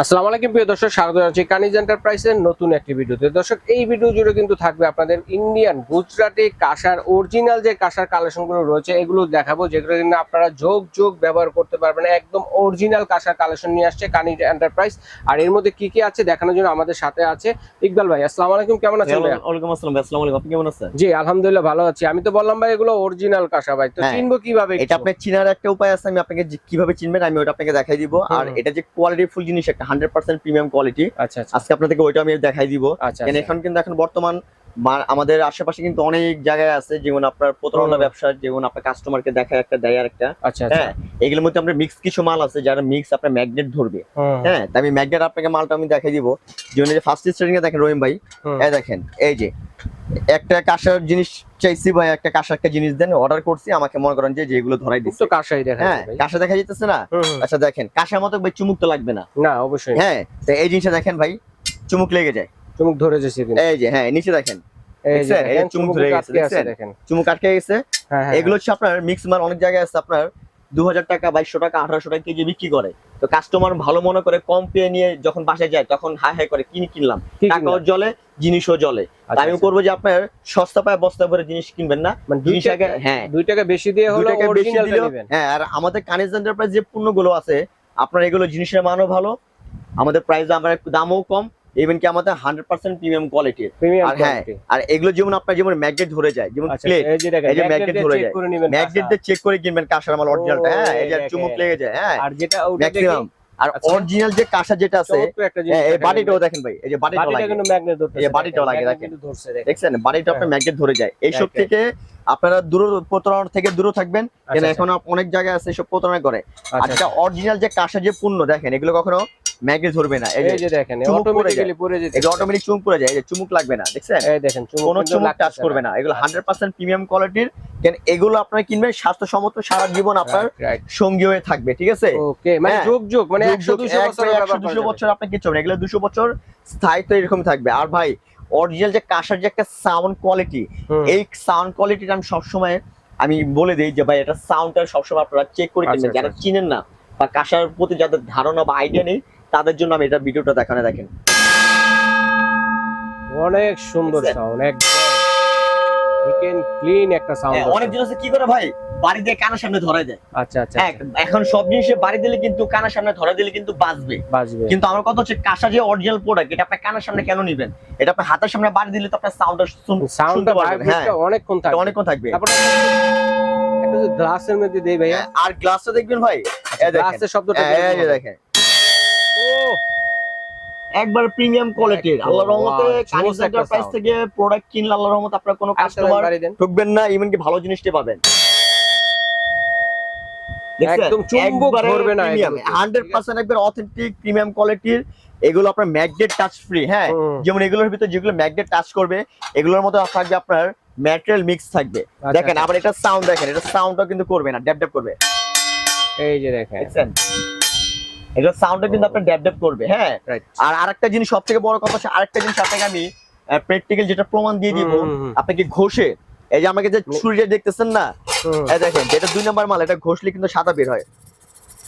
আসসালামু আলাইকুম প্রিয় দর্শক স্বাগত জানাচ্ছি কানিজ এন্টারপ্রাইজের নতুন একটি ভিডিওতে। দর্শক এই ভিডিও জুড়ে কিন্তু থাকবে আপনাদের ইন্ডিয়ান গুজরাটি কাঁসার অরিজিনাল যে কাঁসার কালেকশনগুলো রয়েছে এগুলো দেখাবো যেগুলো কিন্তু আপনারা যোগ যোগ ব্যবহার করতে পারবেন। একদম অরিজিনাল কাঁসার কালেকশন নিয়ে আসছে কানিজ এন্টারপ্রাইজ। আর এর মধ্যে কি কি আছে দেখানোর জন্য আমাদের সাথে আছে ইকবাল ভাই। আসসালামু আলাইকুম কেমন আছেন ভাইয়া? ওয়ালাইকুম আসসালাম আসসালামু আলাইকুম। আপনি কেমন আছেন? জি আলহামদুলিল্লাহ ভালো আছি। আমি তো বললাম ভাই এগুলো অরিজিনাল কাঁসা ভাই। তো হ্যাঁ, চিনবো কীভাবে এটা আপনার চিনার একটা উপায় আছে আমি আপনাকে কীভাবে চিনবেন আমি ওটা আপনাকে দেখাই দিব। আর এটা যে কোয়ালিটি ফুল জিনিস একটা হান্ড্রেড পার্সেন্ট প্রিমিয়াম কোয়ালিটি। আচ্ছা আচ্ছা। আজকে আপনাদেরকে ওইটা আমি দেখাই দিব। আচ্ছা এখন কিন্তু এখন বর্তমান আমাদের আশেপাশে কিন্তু অনেক জায়গায় আছে যেমন আপনার প্রতারণা। ব্যবসা যেমন আপনার কাস্টমারকে দেখায় একটা দেয় আর একটা। আচ্ছা আচ্ছা। হ্যাঁ এগুলোর মধ্যে আমরা মিক্স কিছু মাল আছে যারা মিক্স আপনার ম্যাগনেট ধরবে। হ্যাঁ তাই আমি ম্যাগনেট আপনাকে মালটা আমি দেখাই দিব। যেমন ফার্স্ট স্টার্টিং এ দেখেন রহিম ভাই। হ্যাঁ দেখেন এই যে একটা কাঁসার জিনিস চাইছি ভাই একটা কাঁসার একটা জিনিস দেন অর্ডার করছি আমাকে মনে করেন যে যেগুলো ধরাই দিচ্ছে কাঁসাই দেখা হ্যাঁ কাঁসা দেখা যাইতেছে না। আচ্ছা দেখেন কাঁসার মতো ভাই চুমুক তো লাগবে না। না অবশ্যই। হ্যাঁ তো এই জিনিসটা দেখেন ভাই চুমুক লেগে যায়। চুমুক ধরে যাচ্ছে এই যে হ্যাঁ নিচে দেখেন। চুমুক ধরে গেছে? দেখেন। চুমুক আটকে গেছে। হ্যাঁ হ্যাঁ এগুলো হচ্ছে আপনার মিক্স মাল অনেক জায়গায় আছে আপনার দু হাজার টাকা বাইশশো টাকা আঠারোশো টাকা কেজি বিক্রি করে। তো কাস্টমার ভালো মনে করে কম পেয়ে নিয়ে যখন বাসায় যায় তখন হাই হাই করে কিনে কিনলাম। টাকাও জলে জিনিসও জলে আচ্ছা, আমি আচ্ছা। করব যে আপনার সস্তা পায় বস্তা ভরে জিনিস কিনবেন না। মানে দুই জিনিস টাকা আগে হ্যাঁ। দুই টাকা বেশি দিয়ে হলো বেশি হ্যাঁ আর আমাদের কানিজ এন্টারপ্রাইজ যে পণ্যগুলো আছে আপনার এগুলো জিনিসের মানও ভালো। আমাদের প্রাইস আমরা দামও কম। ইভেন কি আমাদের হান্ড্রেড পার্সেন্ট প্রিমিয়াম কোয়ালিটির প্রিমিয়াম আর হ্যাঁ আর এগুলো যেমন আপনার যেমন ম্যাগনেট ধরে যায় যেমন আচ্ছা প্লেট এই যে দেখেন এই যে দিয়ে ধরে যায়। ম্যাগনেট দিয়ে চেক করে কিনবেন কাঁসার মাল অরিজিনালটা হ্যাঁ এই এই যে চুমুক লেগে যায় হ্যাঁ। আর যেটা ম্যাক্সিমাম আর আচ্ছা। অরিজিনাল যে কাঁসা যেটা আছে হ্যাঁ, এই দেখেন বাটিটাও দেখেন ভাই এই যে বাটিটা লাগে কিন্তু ম্যাগনেট ধরছে এই বাটিটাও লাগে, দেখেন। দেখছেন? আপনার। ম্যাগনেট ধরে যায়। এইসব Okay. থেকে আপনারা দূর প্রতারণা থেকে দূরে থাকবেন। কেন আচ্ছা, এখন অনেক জায়গায় আছে সব প্রতারণা করে। আর আচ্ছা, যেটা অরিজিনাল যে কাঁসা যে পণ্য দেখেন এগুলো কখনো ম্যাগনেট ধরবে না এই যে দেখেন অটোমেটিক্যালি পড়ে যেতে যে অটোমেটিক চুমুক পড়ে যায় এই যে চুমুক লাগবে না দেখছেন? এই দেখেন চুমুক কোনো চুমুক টাচ করবে না। এগুলো হান্ড্রেড পার্সেন্ট প্রিমিয়াম কোয়ালিটির কেন এগুলো আপনারা কিনবেন স্বাস্থ্যসম্মত সারা জীবন আপনার সঙ্গী হয়ে থাকবে ঠিক আছে? ওকে মানে হ্যাঁ। যোগ যোগ মানে 100 200 বছর একবারে 100 200 বছর আপনি কিছু হবে। এগুলো 200 বছর স্থায়িত্ব এরকম থাকবে। আর ভাই অরিজিনাল যে কাঁসার যে একটা সাউন্ড কোয়ালিটি এই সাউন্ড কোয়ালিটিটা আমি সবসময় আমি বলে দিই যে ভাই এটা সাউন্ডটা সবসময় আপনারা চেক করে আচ্ছা, কিনবেন। আচ্ছা, যারা চিনেন না বা কাঁসার প্রতি যাদের ধারণা বা আইডিয়া নেই তাদের জন্য আমি এটা ভিডিওটা দেখানো দেখেন। অনেক সুন্দর? সাউন্ড একদম। ক্লিন ক্লিন একটা সাউন্ড হ্যাঁ, অনেক জিনিস কি করে ভাই? বাড়ি দিয়ে কানের সামনে ধরাই দেয়। আচ্ছা আচ্ছা হ্যাঁ, এখন সব জিনিসে বাড়ি দিলে কিন্তু কানের সামনে ধরা দিলে কিন্তু বাঁচবে। বাজবে কিন্তু আমার কথা হচ্ছে কাঁসা যে অরিজিনাল প্রোডাক্ট এটা আপনার কানের সামনে কেন নিবেন? এটা আপনার হাতের সামনে বাড়ি দিলে তো আপনার সাউন্ডটা সাউন্ডটা হ্যাঁ। অনেকক্ষণ এটা থাকে অনেকক্ষণ থাকবে। তারপরে একটা গ্লাসের মধ্যে দেই ভাইয়া। আর গ্লাসটা দেখবেন ভাই? গ্লাসের শব্দটা হ্যাঁ, দেখেন। একবার প্রিমিয়াম কোয়ালিটির আল্লাহর রহমতে কানিজ জোস একটা এন্টারপ্রাইজ থেকে প্রোডাক্ট কিনলে আল্লাহর রহমতে আপনার কোনো কাস্টমার ঠকবেন না ইভেন কি ভালো জিনিসটা পাবেন। একদম চুম্বক ধরবে না একদম। হান্ড্রেড পার্সেন্ট একবার অথেন্টিক প্রিমিয়াম কোয়ালিটির এগুলো আপনার ম্যাগনেট টাচ ফ্রি হ্যাঁ? যেমন এগুলোর ভিতরে যেগুলো ম্যাগনেট টাচ করবে এগুলোর মধ্যে থাকবে আপনার ম্যাটেরিয়াল মিক্স থাকবে। আচ্ছা, দেখেন আচ্ছা। আবার এটা সাউন্ড দেখেন এটা সাউন্ডটাও কিন্তু করবে না ড্যাপ ড্যাপ করবে। এই যে দেখেন। এটা সাউন্ডে কিন্তু আপনার ড্যাব ড্যাব করবে হ্যাঁ? আর আরেকটা জিনিস সব থেকে বড় কথা হচ্ছে আরেকটা জিনিস আপনাকে আমি প্র্যাকটিক্যাল যেটা প্রমাণ দিয়ে দিব। আপনাকে ঘষে এই যে আমাকে যে ছুরিটা দেখতেছেন না? এই দেখেন যেটা দুই নাম্বার মাল এটা ঘষলে কিন্তু সাদা বের হয়।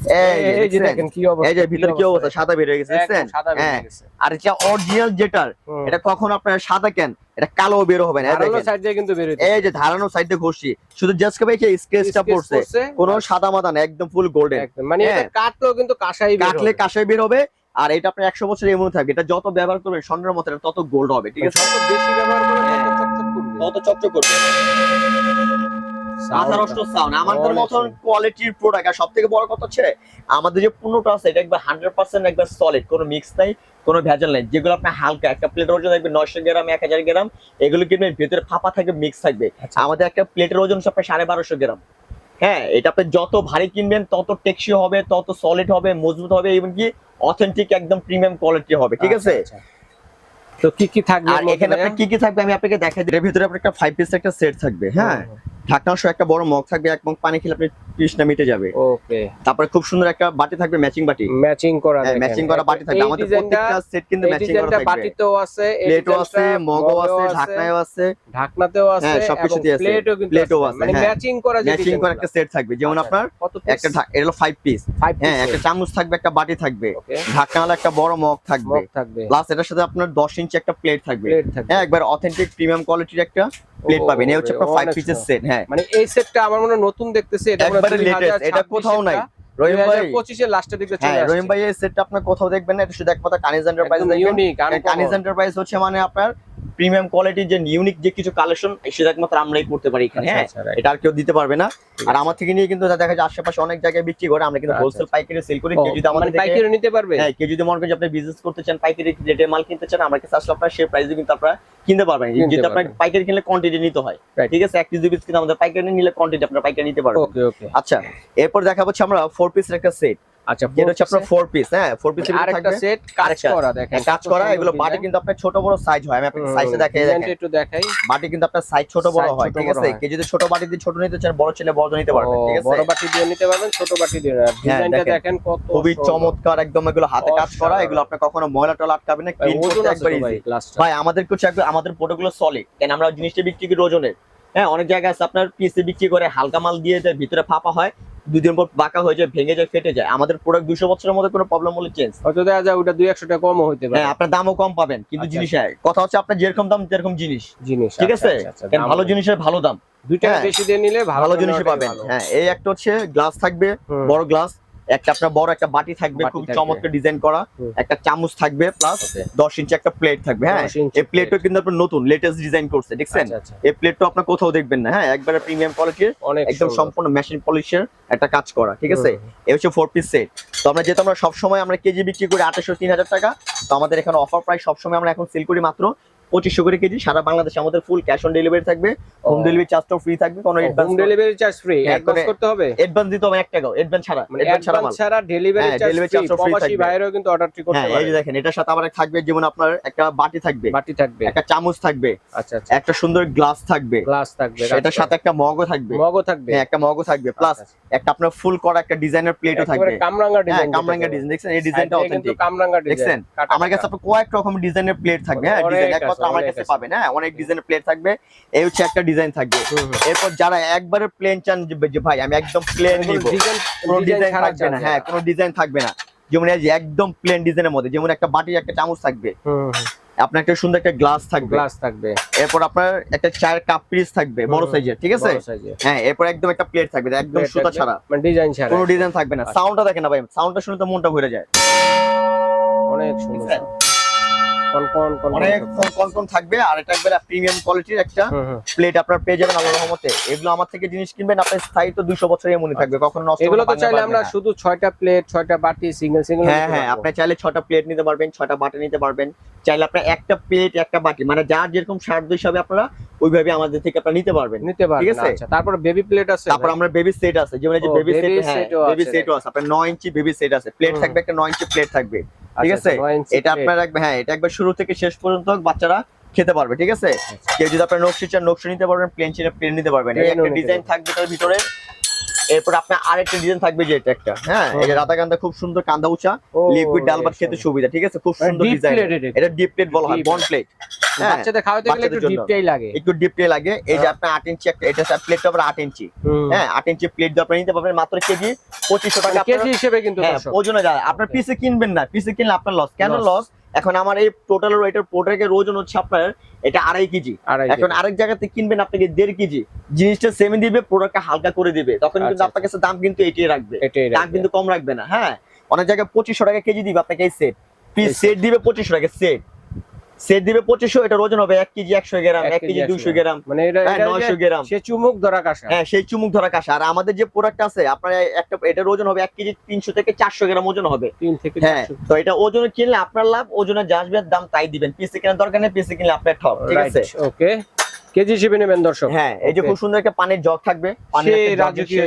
এই যে? দেখেন কি অবস্থা এই যে ভিতরে কি অবস্থা? সাদা বের হয়ে গেছে দেখছেন? হ্যাঁ আর এটা অরিজিনাল যেটার এটা কখন আপনার সাদা কেন? এটা কালো বের হবে না এই ধারালো সাইড দিয়ে কিন্তু বের এই যে ধারানো সাইডে ঘষি শুধু জাস্ট পড়ছে কোনো সাদা মাদা না একদম ফুল গোল্ডেন মানে এটা হ্যাঁ। কাটলেও কিন্তু কাঁসাই বের কাটলে। কাঁসাই বের হবে আর এটা আপনার একশো বছর এমন থাকবে। এটা যত ব্যবহার করবেন স্বর্ণের মতো তত গোল্ড হবে ঠিক আছে? যত বেশি ব্যবহার করে হ্যাঁ। তত চকচক করবে। সাউন্ড আমাদের মতন কোয়ালিটির প্রোডাক্ট আর সব থেকে বড় কথা হচ্ছে আমাদের যে পণ্যটা আছে এটা একবার হান্ড্রেড পার্সেন্ট একবার সলিড কোনো মিক্স নাই কোনো ভেজাল নাই। যেগুলো আপনার হালকা একটা প্লেটের ওজন থাকবে নয়শো গ্রাম এক হাজার গ্রাম এগুলো কিনবেন ভেতরে ফাঁপা থাকবে মিক্স থাকবে। আচ্ছা। আমাদের একটা প্লেটের ওজন আপনার সাড়ে বারোশো গ্রাম। হ্যাঁ এটা আপনি যত ভারী কিনবেন তত টেকসই হবে তত সলিড হবে মজবুত হবে এবং কি অথেন্টিক একদম প্রিমিয়াম কোয়ালিটি হবে। ঠিক আছে? আচ্ছা, আচ্ছা। তো কি কি থাকবে এখানে? আপনার কি কি থাকবে আমি আপনাকে দেখাই দিই। ভিতরে আপনার একটা ফাইভ পিস একটা সেট থাকবে হ্যাঁ? ঢাকনা সহ একটা বড় মগ থাকবে এক মগ পানি খেলে আপনি তৃষ্ণা মিটে যাবে। ওকে। তারপরে খুব সুন্দর একটা বাটি থাকবে ম্যাচিং বাটি। ম্যাচিং করা ম্যাচিং করা বাটি থাকবে। আমাদের প্রত্যেকটা সেট কিন্তু ম্যাচিং করা থাকবে। বাটিতেও আছে প্লেটও আছে মগও আছে মগেও ঢাকনায়ও আছে। ঢাকনাতেও আছে হ্যাঁ, সবকিছুতেই আছে। প্লেটও কিন্তু প্লেটও আছে। মানে। ম্যাচিং করা যে ম্যাচিং করা একটা সেট থাকবে। যেমন আচ্ছা, আপনার একটা এটা হলো ফাইভ পিস ফাইভ হ্যাঁ একটা চামচ থাকবে একটা বাটি থাকবে। ওকে ঢাকনাওয়ালা একটা বড় মগ থাকবে। মগ থাকবে। প্লাস এটার সাথে আপনার দশ ইঞ্চি একটা প্লেট থাকবে। প্লেট থাকবে। হ্যাঁ একবার অথেন্টিক প্রিমিয়াম কোয়ালিটির একটা প্লেট পাবেন। এই হচ্ছে আপনার অনেক ফাইভ পিসের সেট হ্যাঁ। মানে এই সেটটা আমার মনে নতুন দেখতেছি এটা একবারে লেটেস্ট এটা কোথাও নাই। রহিম ভাই 2025 এর লাস্টের দিকে হ্যাঁ রহিম ভাই এই সেটটা আপনার কোথাও দেখবেন না এটা শুধু একমাত্র কানিজ এন্টারপ্রাইজ দেখবেন। কানিজ এন্টারপ্রাইজ হচ্ছে মানে আপনার প্রিমিয়াম কোয়ালিটির যে ইউনিক যে কিছু কালেকশন সেটা একমাত্র আমরাই করতে পারি এখানে হ্যাঁ? এটা আর কেউ দিতে পারবে না। আর আমার থেকে নিয়ে কিন্তু দেখা যায় আশেপাশে অনেক জায়গায় বিক্রি করে আমরা কিন্তু আচ্ছা, হোলসেল পাইকারি সেল করি। কেউ যদি আমাদের মানে পাইকারি নিতে পারবে? হ্যাঁ কেউ যদি মনে করেন যে আপনি বিজনেস করতে চান পাইকারি রেটে মাল কিনতে চান আমার কাছে আসলে আপনার সেই প্রাইসে কিন্তু আপনারা কিনতে পারবেন। যদি আপনার। পাইকারি কিনলে কোয়ান্টিটি নিতে হয়। ঠিক আছে? এক পিস দুই পিস কিন্তু আমাদের পাইকারি নিলে কোয়ান্টিটি আপনার পাইকারি নিতে পারবেন। ওকে ওকে আচ্ছা এরপর দেখা হচ্ছে আমরা ফোর পিসের একটা সেট আচ্ছা যেটা হচ্ছে আপনার ফোর পিস হ্যাঁ? ফোর পিসের আরেকটা সেট কাজ করা দেখেন হ্যাঁ, কাজ করা এগুলো বাটি কিন্তু আপনার ছোট বড় সাইজ হয়। আমি আপনাকে সাইজটা দেখাই দেখেন। একটু দেখাই। বাটি কিন্তু আপনার সাইজ ছোট বড় হয় ঠিক আছে? হয়। কেউ যদি ছোট বাটি দিয়ে ছোট নিতে চান বড় ছেলে বড় নিতে পারবেন ঠিক আছে? বড় বাটি দিয়ে নিতে পারবেন ছোট বাটি দিয়ে। ডিজাইনটা দেখেন। দেখেন কত খুবই চমৎকার একদম এগুলো হাতে কাজ করা এগুলো আপনার কখনো ময়লা টলা আটকাবে না ভাই, ক্লিন করতে একবার ইজি ভাই আমাদের কিছু একবার আমাদের প্রোডাক্টগুলো সলিড কেন আমরা জিনিসটা বিক্রি করি ওজনের। হ্যাঁ অনেক জায়গায় আছে আপনার পিসে বিক্রি করে হালকা মাল দিয়ে দেয় ভিতরে ফাঁপা হয় দুদিন পর বাঁকা হয়ে যায় ভেঙে যায় ফেটে যায়। আমাদের প্রোডাক্ট দুশো বছরের মধ্যে কোনো প্রবলেম হলে চেঞ্জ হয়তো দেখা যায় ওটা দুই একশো টাকা কমও হইতে পারে। হ্যাঁ আপনার দামও কম পাবেন কিন্তু আচ্ছা, জিনিস আয় কথা হচ্ছে আপনার যেরকম দাম যেরকম জিনিস। জিনিস ঠিক আচ্ছা, আছে? আচ্ছা, আচ্ছা, ভালো। জিনিসের ভালো দাম। দুইটা হ্যাঁ। বেশি দিয়ে নিলে ভালো নেওয়াটাই পাবেন। হ্যাঁ এই একটা হচ্ছে গ্লাস থাকবে বড় গ্লাস একটা আপনার বড় একটা বাটি থাকবে খুব চমৎকার ডিজাইন করা। একটা চামচ থাকবে প্লাস দশ ইঞ্চি একটা প্লেট থাকবে হ্যাঁ? এই প্লেটও কিন্তু আপনার নতুন লেটেস্ট ডিজাইন করছে দেখছেন? আচ্ছা, আচ্ছা। এই প্লেটটা আপনার কোথাও দেখবেন না হ্যাঁ? একবারে প্রিমিয়াম কোয়ালিটির একদম সম্পূর্ণ মেশিন পলিশের একটা কাজ করা ঠিক আছে? এই হচ্ছে ফোর পিস সেট তো আমরা যেহেতু আমরা সবসময় আমরা কেজি বিক্রি করি আঠাশশো তিন হাজার টাকা তো আমাদের এখানে অফার প্রাইস সবসময় আমরা এখন সেল করি মাত্র পঁচিশশো করে কেজি সারা বাংলাদেশে আমাদের ফুল ক্যাশ অন ডেলিভারি থাকবে হোম। ডেলিভারি চার্জটাও ফ্রি থাকবে কোনো হোম ডেলিভারি চার্জ ফ্রি হ্যাঁ, অ্যাডভান্স করতে হবে? অ্যাডভান্স দিতে হবে এক টাকাও অ্যাডভান্স ছাড়া মানে অ্যাডভান্স ছাড়া অ্যাডভান্স ডেলিভারি হ্যাঁ, চার্জ ফ্রি প্রবাসী থাকবে। ভাইরাও কিন্তু অর্ডারটি করতে হ্যাঁ এই যে দেখেন এটার সাথে আবার থাকবে যেমন আপনার একটা বাটি থাকবে। বাটি থাকবে। একটা চামচ থাকবে। আচ্ছা আচ্ছা। একটা সুন্দর গ্লাস থাকবে। গ্লাস থাকবে এটার সাথে একটা মগও থাকবে। মগও থাকবে। হ্যাঁ একটা মগও থাকবে। প্লাস আচ্ছা, একটা আপনার ফুল করা একটা ডিজাইনের প্লেটও থাকবে। কামরাঙ্গা হ্যাঁ ডিজাইন কামরাঙ্গা ডিজাইন দেখছেন এই ডিজাইনটা অথেন্টিক কামরাঙ্গা ডিজাইন দেখছেন? আমার কাছে আপনার কয়েক রকম ডিজাইনের প্লেট থাকবে। হ্যাঁ ডিজাইন আছে, একমাত্র আমার কাছে। পাবেন হ্যাঁ অনেক ডিজাইনের প্লেট থাকবে এই হচ্ছে একটা ডিজাইন থাকবে। এরপর যারা একবারে প্লেন চান যে ভাই আমি একদম প্লেন নিব। কোনো ডিজাইন থাকবে না। হ্যাঁ কোনো ডিজাইন থাকবে না। যেমন এই যে একদম প্লেন ডিজাইনের মধ্যে যেমন একটা বাটি একটা চামচ থাকবে। আপনার একটা সুন্দর একটা গ্লাস থাকবে। গ্লাস থাকবে। এরপর আপনার একটা চায়ের কাপ পিস থাকবে বড় সাইজের ঠিক আছে? হ্যাঁ এরপর একদম একটা প্লেট থাকবে একদম সুতা ছাড়া। মানে ডিজাইন ছাড়া। কোনো ডিজাইন থাকবে না। আচ্ছা। সাউন্ডটা দেখেন না ভাই সাউন্ডটা শুনে তো মনটা ভরে যায়। অনেক সুন্দর দেখছেন? কোন কোন কোন অনেক কম কম থাকবে আর এটা একবারে প্রিমিয়াম কোয়ালিটির একটা প্লেট আপনার পেয়ে যাবেন আল্লাহর রহমতে। এগুলো আমার থেকে জিনিস কিনবেন আপনার স্থায়িত্ব 200 বছরের মনে থাকবে কখনো নষ্ট এগুলো তো চাইলে আমরা শুধু ছয়টা প্লেট ছয়টা বাটি সিঙ্গেল সিঙ্গেল হ্যাঁ হ্যাঁ আপনি চাইলে প্লেট নিতে পারবেন বাটি নিতে পারবেন। চাইলে আপনি একটা প্লেট একটা বাটি মানে যার যেরকম স্বাদ হবে আপনারা ওইভাবে আমাদের থেকে আপনারা নিতে পারবেন। নিতে পারবেন ঠিক আছে? আচ্ছা তারপর বেবি প্লেট আছে তারপর আমরা বেবি সেট আছে যেমন এই যে বেবি সেট হ্যাঁ বেবি আছে। সেটও আছে আপনার 9 ইঞ্চি বেবি সেট আছে প্লেট থাকবে একটা 9 ইঞ্চি প্লেট থাকবে আচ্ছা, ঠিক আছে? আচ্ছা, নয় ইঞ্চি এটা আপনারা রাখবেন হ্যাঁ এটা একবার শুরু থেকে শেষ পর্যন্ত বাচ্চারা খেতে পারবে ঠিক আছে? আচ্ছা। কেউ যদি আপনার নকশি চান নকশি নিতে পারবেন প্লেন চিনে প্লেন নিতে পারবেন। একটা ডিজাইন থাকবে তার ভিতরে। এরপর আপনার আরেকটা ডিজাইন থাকবে যে এটা একটা। হ্যাঁ এই যে হুম। কান্দা খুব সুন্দর কান্দা উঁচা লিকুইড ডাল ভাত খেতে সুবিধা ঠিক আছে? খুব মানে সুন্দর ডিজাইন এটা। এটা ডিপ প্লেট বলা হয়। বন প্লেট হ্যাঁ বাচ্চাদের খাওয়াতে গেলে একটু ডিপটাই লাগে। একটু ডিপ প্লে লাগে। এই যে হ্যাঁ। আপনার আট ইঞ্চি একটা এটা প্লেটটা আবার আট ইঞ্চি হ্যাঁ আট ইঞ্চি প্লেট দিয়ে আপনারা নিতে পারবেন মাত্র কেজি পঁচিশশো টাকা কেজি হিসেবে কিন্তু হ্যাঁ ওজনে যায়। আপনার পিসে কিনবেন না পিসে কিনলে আপনার লস কেন লস এখন আমার এই টোটাল এটার প্রোডাক্টের ওজন হচ্ছে আপনার এটা আড়াই কেজি। এখন। আরেক জায়গাতে কিনবেন আপনাকে দেড় কেজি। জিনিসটা সেমে দিবে প্রোডাক্টটা হালকা করে দিবে। তখন কিন্তু আচ্ছা, আপনার কাছে দাম কিন্তু এটাই রাখবে। দাম কিন্তু কম রাখবে না হ্যাঁ। অনেক জায়গায় পঁচিশশো টাকা কেজি দিবে আপনাকে এই সেট পিস সেট দিবে পঁচিশশো টাকা সেট সেট দিবে পঁচিশশো এটা ওজন হবে এক কেজি একশো গ্রাম এক কেজি দুইশো গ্রাম। মানে হ্যাঁ নয়শো গ্রাম। সে চুমুক ধরা কাঁসা। হ্যাঁ সেই চুমুক ধরা কাঁসা। আর আমাদের যে প্রোডাক্ট আছে আপনার একটা এটার ওজন হবে এক কেজি তিনশো থেকে চারশো গ্রাম ওজন হবে। তিন থেকে হ্যাঁ তো এটা ওজনে কিনলে আপনার লাভ ওজনে যা আসবে দাম তাই দিবেন। পিসে কেনার দরকার নেই পিসে কিনলে আপনার ঠক ঠিক আছে? ওকে কেজি হিসেবে নেবেন দর্শক। হ্যাঁ এই যে খুব সুন্দর একটা পানির জগ থাকবে রাজকীয়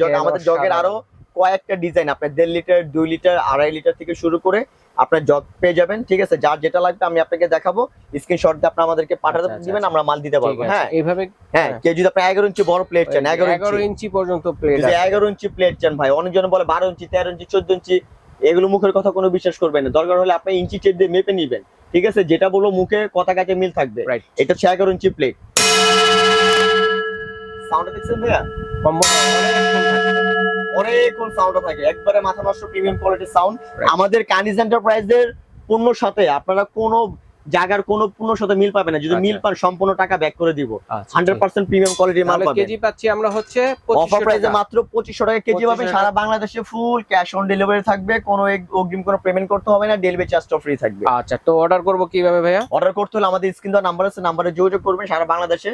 জগ আমাদের জগের আরও কয়েকটা ডিজাইন আপনার দেড় লিটার দুই লিটার আড়াই লিটার থেকে শুরু করে আপনার জব পেয়ে যাবেন ঠিক আছে? যার যেটা লাগবে আমি আপনাকে দেখাবো। স্ক্রিনশট দিয়ে আপনি আমাদেরকে পাঠাতে আচ্ছা, আচ্ছা, দিবেন আচ্ছা। আমরা মাল দিতে পারব। হ্যাঁ। এইভাবে হ্যাঁ হ্যাঁ। কেউ যদি আপনি এগারো ইঞ্চি বড় প্লেট চান এগারো এগারো ইঞ্চি ইঞ্চি পর্যন্ত প্লেট এগারো ইঞ্চি প্লেট চান ভাই অনেকজন বলে বারো ইঞ্চি তেরো ইঞ্চি চোদ্দ ইঞ্চি এগুলো মুখের কথা কোনো বিশ্বাস করবেন না। দরকার হলে আপনি ইঞ্চি টেপ দিয়ে মেপে নিবেন। ঠিক আছে? যেটা বলব মুখে কথা কাছে মিল থাকবে। এটা হচ্ছে এগারো ইঞ্চি প্লেট সাউন্ড দেখছেন ভাইয়া? অনেকক্ষণ সাউন্ড থাকে। একবারে মাথা নষ্ট প্রিমিয়াম কোয়ালিটির সাউন্ড আমাদের কানিজ এন্টারপ্রাইজের পণ্যর সাথে আপনারা কোনো জায়গার কোনো সাথে মিল পাবেন না। যদি আচ্ছা। মিল পান সম্পূর্ণ টাকা ব্যাক করে দিব। আচ্ছা, হান্ড্রেড পার্সেন্ট প্রিমিয়াম কোয়ালিটির মাল পাবেন। কেজি পাচ্ছি আমরা হচ্ছে অফার প্রাইসে মাত্র পঁচিশশো টাকা কেজি পাবেন। সারা বাংলাদেশে ফুল ক্যাশ অন ডেলিভারি থাকবে। কোনো অগ্রিম কোনো পেমেন্ট করতে হবে না। ডেলিভারি চার্জটা ফ্রি থাকবে। আচ্ছা তো অর্ডার করব কীভাবে ভাইয়া? অর্ডার করতে হলে আমাদের স্ক্রিন দেওয়া নাম্বার আছে। নাম্বারে যোগাযোগ করবেন সারা বাংলাদেশে।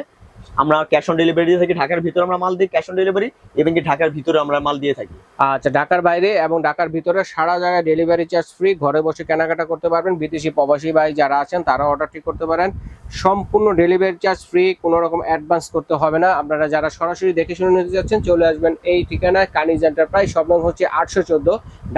আমরা ক্যাশ অন ডেলিভারি দিয়ে থাকি, ঢাকার ভিতরে আমরা মাল দিই ক্যাশ অন ডেলিভারি এবং কি ঢাকার ভিতরে আমরা মাল দিয়ে থাকি। আচ্ছা ঢাকার বাইরে এবং ঢাকার ভিতরে সারা জায়গায় ডেলিভারি চার্জ ফ্রি ঘরে বসে কেনাকাটা করতে পারবেন। বিদেশি প্রবাসী ভাই যারা আছেন তারা অর্ডারটি করতে পারেন। সম্পূর্ণ ডেলিভারি চার্জ ফ্রি কোনো রকম অ্যাডভান্স করতে হবে না। আপনারা যারা সরাসরি দেখে শুনে নিতে যাচ্ছেন, চলে আসবেন এই ঠিকানায়, কানিজ এন্টারপ্রাইজ সব নাম হচ্ছে আটশো চোদ্দ।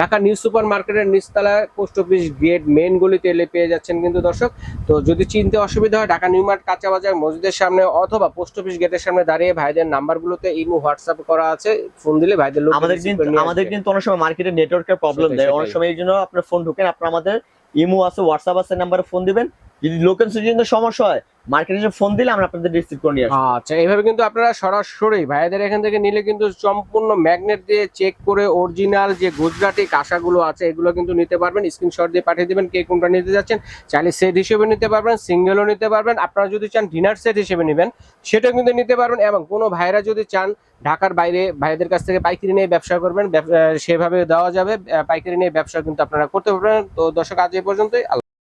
ঢাকা নিউ সুপার মার্কেটের নিচতলায় পোস্ট অফিস গেট মেন গলিতে এলে পেয়ে যাচ্ছেন কিন্তু দর্শক। তো যদি চিনতে অসুবিধা হয়, ঢাকা নিউ মার্ট, কাঁচা বাজার, মসজিদের সামনে অথবা পোস্ট অফিস গেটের সামনে দাঁড়িয়ে ভাইদের নাম্বারগুলোতে ইমো হোয়াটসঅ্যাপ করা আছে ফোন দিলে ভাইদের লোক আমাদের কিন্তু আমাদের কিন্তু অনেক সময় মার্কেটে নেটওয়ার্কের প্রবলেম দেয়। অনেক সময় এই জন্য আপনার ফোন ঢোকেন আপনার আমাদের ইমো আছে হোয়াটসঅ্যাপ আছে নাম্বারে ফোন দিবেন। যদি লোকেশন যদি সমস্যা হয় মার্কেটে ফোন দিলে আমরা আপনাদের রিসিভ করে নিয়ে আচ্ছা এইভাবে কিন্তু আপনারা সরাসরি ভাইদের এখান থেকে নিলে কিন্তু সম্পূর্ণ ম্যাগনেট দিয়ে চেক করে অরিজিনাল যে গুজরাটি কাঁসাগুলো আছে, এগুলো কিন্তু নিতে পারবেন। স্ক্রিনশট দিয়ে পাঠিয়ে দিবেন কে কোনটা নিতে যাচ্ছেন। চাইলে সেট হিসেবে নিতে পারবেন সিঙ্গেলও নিতে পারবেন। আপনারা যদি চান ডিনার সেট হিসেবে নেবেন, সেটাও কিন্তু নিতে পারবেন এবং কোনো ভাইরা যদি চান ঢাকার বাইরে ভাইদের কাছ থেকে পাইকারি নিয়ে ব্যবসা করবেন সেভাবে দেওয়া যাবে পাইকারি নিয়ে ব্যবসা কিন্তু আপনারা করতে পারবেন। তো দর্শক, আজ এই পর্যন্তই।